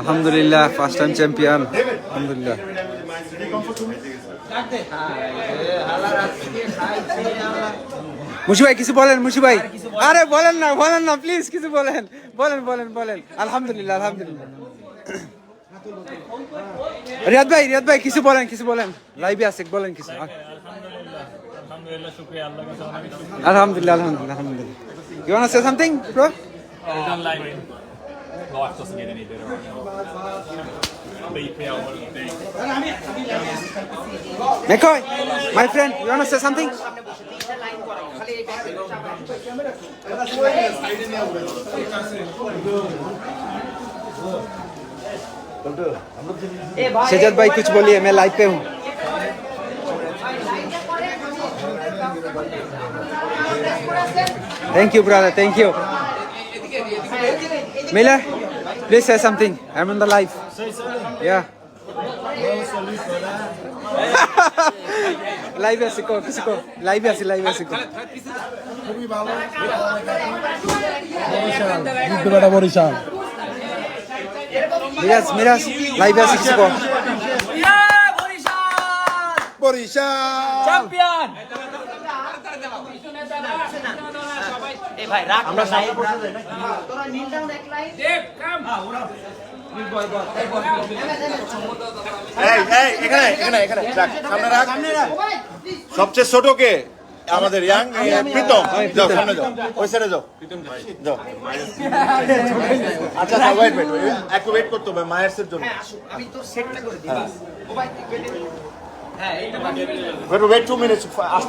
আলহামদুলিল্লাহ first time champion আলহামদুলিল্লাহ। মুশি ভাই কিছু বলেন মুশি ভাই আরে বলেন না বলেন না প্লিজ কিছু বলেন। বলেন বলেন বলেন। আলহামদুলিল্লাহ আলহামদুলিল্লাহ। রিয়াদ ভাই রিয়াদ ভাই কিছু বলেন কিছু বলেন। লাইভে আছে বলেন কিছু। আলহামদুলিল্লাহ আলহামদুলিল্লাহ আলহামদুলিল্লাহ আলহামদুলিল্লাহ। You wanna say something, bro? Life doesn't get any better right now. BPL, what do you think? McCoy, my friend, you wanna say something? शेजत भाई कुछ बोलिए मैं लाइव पे हूँ thank you brother thank you Miller, please say something. I'm on the live. Yeah. লাইভে আছে কো কিছু কো লাইভে আছে লাইভে আছে কো বেটা বরিশাল মিরাজ মিরাজ লাইভে আছে কিছু কো বরিশাল এই রাখ সবচেয়ে ছোট কে? আমাদের ইয়াং প্রীতম। যাও সামনে যাও। ওই সাইডে যাও। যাও। আচ্ছা আচ্ছা ওয়েট ওয়েট একটু ওয়েট করতে হবে মায়ের সেট জন্য। ওয়েট টু মিনিটস আসতে